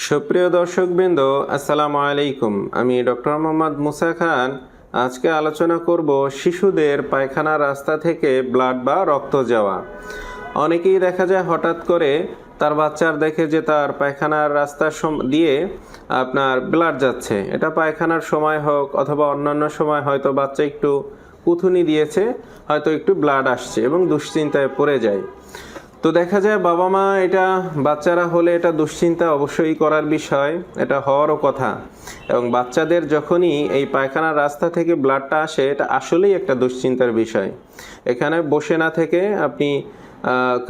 সুপ্রিয় দর্শকবৃন্দ, আসসালামু আলাইকুম। আমি ডক্টর মোহাম্মদ মুসা খান। আজকে আলোচনা করব শিশুদের পায়খানা রাস্তা থেকে ব্লাড বা রক্ত যাওয়া। অনেকেই দেখা যায় হঠাৎ করে তার বাচ্চার দেখে যে তার পায়খানার রাস্তার সম- দিয়ে আপনার ব্লাড যাচ্ছে। এটা পায়খানার সময় হোক অথবা অন্যান্য সময় হয়তো বাচ্চা একটু কুথুনি দিয়েছে, হয়তো একটু ব্লাড আসছে এবং দুশ্চিন্তায় পড়ে যায়। তো দেখা যায় বাবা মা এটা, বাচ্চারা হলে এটা দুশ্চিন্তা অবশ্যই করার বিষয়, এটা হওয়ারও কথা। এবং বাচ্চাদের যখনই এই পায়খানার রাস্তা থেকে ব্লাডটা আসে, এটা আসলেই একটা দুশ্চিন্তার বিষয়। এখানে বসে না থেকে আপনি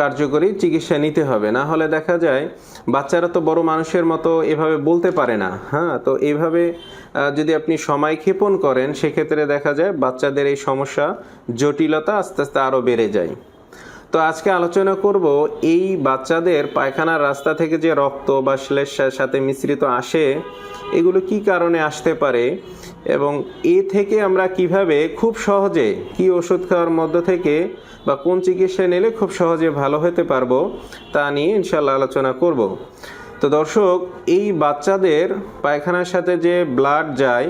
কার্যকরী চিকিৎসা নিতে হবে। না হলে দেখা যায় বাচ্চারা তো বড় মানুষের মতো এভাবে বলতে পারে না। হ্যাঁ তো এইভাবে যদি আপনি সময় ক্ষেপণ করেন, সেক্ষেত্রে দেখা যায় বাচ্চাদের এই সমস্যা জটিলতা আস্তে আস্তে আরও বেড়ে যায়। তো আজকে আলোচনা করব এই বাচ্চাদের পায়খানার রাস্তা থেকে যে রক্ত বা শ্লেষার সাথে মিশ্রিত আসে, এগুলো কি কারণে আসতে পারে এবং এ থেকে আমরা কীভাবে খুব সহজে কি ওষুধ খাওয়ার মধ্য থেকে বা কোন চিকিৎসা নিলে খুব সহজে ভালো হতে পারব তা নিয়ে ইনশাল্লাহ আলোচনা করব। তো দর্শক, এই বাচ্চাদের পায়খানার সাথে যে ব্লাড যায়,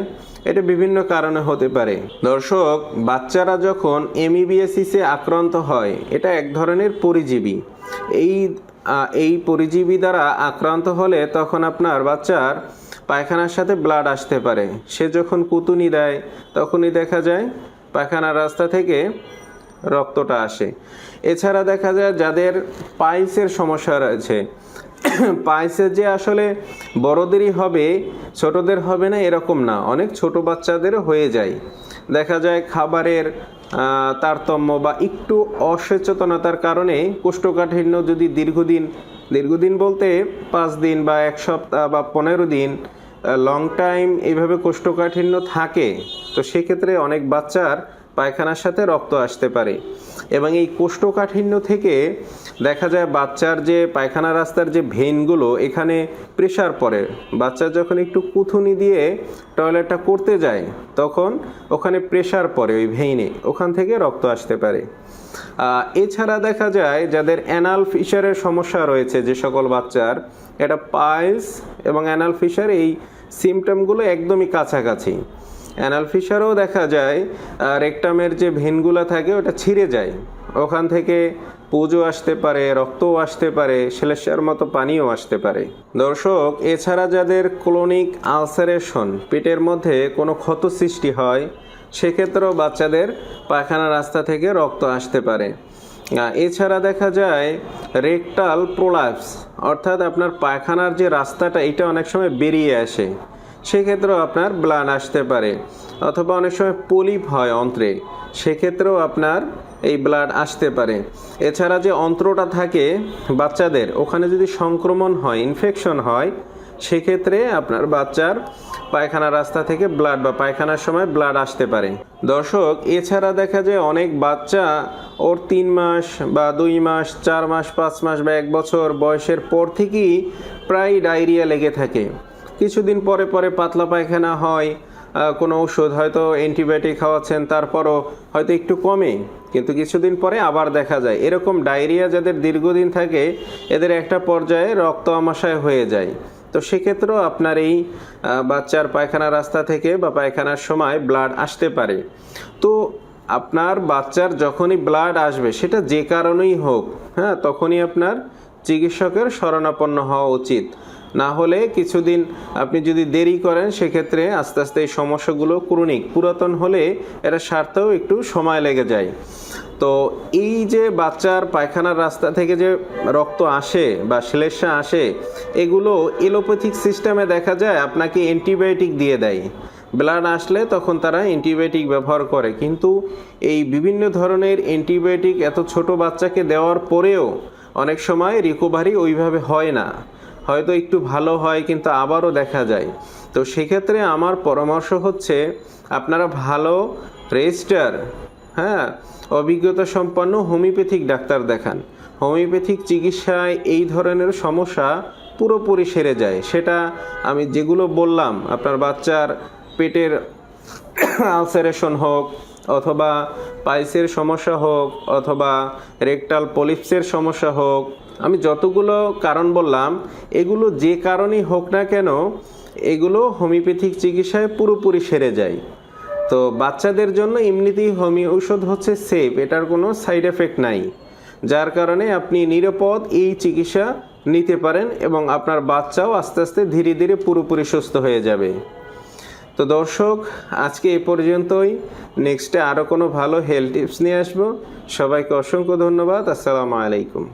এটা বিভিন্ন কারণে হতে পারে। দর্শক, বাচ্চারা যখন এমইবিএসিসে আক্রান্ত হয়, এটা এক ধরনের পরিজীবী। এই এই পরিজীবী দ্বারা আক্রান্ত হলে তখন আপনার বাচ্চার পায়খানার সাথে ব্লাড আসতে পারে। সে যখন কুতুনি দেয়, তখনই দেখা যায় পায়খানার রাস্তা থেকে রক্তটা আসে। এছাড়া দেখা যায় যাদের পাইলসের সমস্যা রয়েছে পাইলসের যে আসলে বড়দেরই হবে, ছোটদের হবে না এরকম না। অনেক ছোট বাচ্চাদের হয়ে যায়। দেখা যায় খাবারের তারতম্য বা একটু অসচেতনতার কারণে কোষ্ঠকাঠিন্য যদি দীর্ঘদিন দীর্ঘদিন বলতে পাঁচ দিন বা এক সপ্তাহ বা পনেরো দিন লং টাইম এইভাবে কোষ্ঠকাঠিন্য থাকে, তো সেক্ষেত্রে অনেক বাচ্চার পায়খানার সাথে রক্ত আসতে পারে। এবং এই কোষ্ঠকাঠিন্য থেকে দেখা যায় বাচ্চার যে পায়খানা রাস্তার যে ভেইনগুলো এখানে প্রেশার পড়ে। বাচ্চা যখন একটু কুথুনি দিয়ে টয়লেটটা করতে যায়, তখন ওখানে প্রেশার পড়ে ওই ভেইনে। ওখান থেকে রক্ত আসতে পারে। এছাড়া দেখা যায় যাদের অ্যানাল ফিশারের সমস্যা রয়েছে যে সকল বাচ্চার, এটা পাইলস এবং অ্যানাল ফিশার এই সিমটমগুলো একদমই কাছাকাছি। অ্যানাল ফিশারও দেখা যায় রেকটামের যে ভেনগুলা থাকে, ওটা ছিঁড়ে যায়। ওখান থেকে পুজো আসতে পারে, রক্তও আসতে পারে শ্লেষার মতো পানিও আসতে পারে। দর্শক, এছাড়া যাদের ক্লোনিক আলসারেশন পেটের মধ্যে কোনো ক্ষত সৃষ্টি হয়, সেক্ষেত্রেও বাচ্চাদের পায়খানা রাস্তা থেকে রক্ত আসতে পারে। এছাড়া দেখা যায় রেকটাল প্রোলাপস অর্থাৎ আপনার পায়খানার যে রাস্তাটা, এটা অনেক সময় বেরিয়ে আসে। সেক্ষেত্রেও আপনার ব্লাড আসতে পারে। অথবা অনেক সময় পলিপ হয় অন্ত্রে। সেক্ষেত্রেও আপনার এই ব্লাড আসতে পারে। এছাড়া যে অন্ত্রটা থাকে বাচ্চাদের, ওখানে যদি সংক্রমণ হয় ইনফেকশন হয়, সেক্ষেত্রে আপনার বাচ্চার পায়খানা রাস্তা থেকে ব্লাড বা পায়খানার সময় ব্লাড আসতে পারে। দর্শক, এছাড়া দেখা যায় অনেক বাচ্চা ওর তিন মাস বা দুই মাস, চার মাস, পাঁচ মাস বা এক বছর বয়সের পর থেকেই প্রায় ডায়রিয়া লেগে থাকে। কিছুদিন পরে পরে পাতলা পায়খানা হয় কোনো ওষুধ হয়তো অ্যান্টিবায়োটিক খাওয়াচ্ছেন, তারপরও হয়তো একটু কমে, কিন্তু কিছুদিন পরে আবার দেখা যায়। এরকম ডায়রিয়া যাদের দীর্ঘদিন থাকে, এদের একটা পর্যায়ে রক্ত আমাশয় হয়ে যায়। তো সেক্ষেত্রেও আপনার এই বাচ্চার পায়খানা রাস্তা থেকে বা পায়খানার সময় ব্লাড আসতে পারে। তো আপনার বাচ্চার যখনই ব্লাড আসবে, সেটা যে কারণেই হোক হ্যাঁ তখনই আপনার চিকিৎসকের শরণাপন্ন হওয়া উচিত। না হলে কিছুদিন আপনি যদি দেরি করেন, সেক্ষেত্রে আস্তে আস্তে এই সমস্যাগুলো ক্রনিক পুরাতন হলে এটা সারতেও একটু সময় লেগে যায়। তো এই যে বাচ্চার পায়খানার রাস্তা থেকে যে রক্ত আসে বা শ্লেষা আসে, এগুলো এলোপ্যাথিক সিস্টেমে দেখা যায় আপনাকে অ্যান্টিবায়োটিক দিয়ে দেয়। ব্লাড আসলে তখন তারা অ্যান্টিবায়োটিক ব্যবহার করে। কিন্তু এই বিভিন্ন ধরনের অ্যান্টিবায়োটিক এত ছোট বাচ্চাকে দেওয়ার পরেও অনেক সময় রিকভারি ওইভাবে হয় না। হয়তো একটু ভালো হয়, কিন্তু আবারও দেখা যায়। তো সেক্ষেত্রে আমার পরামর্শ হচ্ছে, আপনারা ভালো রেজিস্টার হ্যাঁ অভিজ্ঞতা সম্পন্ন হোমিওপ্যাথিক ডাক্তার দেখান। হোমিওপ্যাথিক চিকিৎসায় এই ধরনের সমস্যা পুরোপুরি সেরে যায়। সেটা আমি যেগুলো বললাম, আপনার বাচ্চার পেটের আলসারেশন হোক অথবা পাইসের সমস্যা হোক অথবা রেকটাল পলিপসের সমস্যা হোক, আমি যতগুলো কারণ বললাম, এগুলো যে কারণেই হোক না কেন, এগুলো হোমিওপ্যাথিক চিকিৎসায় পুরোপুরি সেরে যায়। তো বাচ্চাদের জন্য এমনিতেই হোমিও ঔষধ হচ্ছে সেফ এটার কোনো সাইড এফেক্ট নাই। যার কারণে আপনি নিরাপদ এই চিকিৎসা নিতে পারেন এবং আপনার বাচ্চাও আস্তে আস্তে ধীরে ধীরে পুরোপুরি সুস্থ হয়ে যাবে। তো দর্শক, আজকে এ পর্যন্তই। নেক্সটে আরও কোনো ভালো হেলথ টিপস নিয়ে আসব। সবাইকে অসংখ্য ধন্যবাদ। আসসালামু আলাইকুম।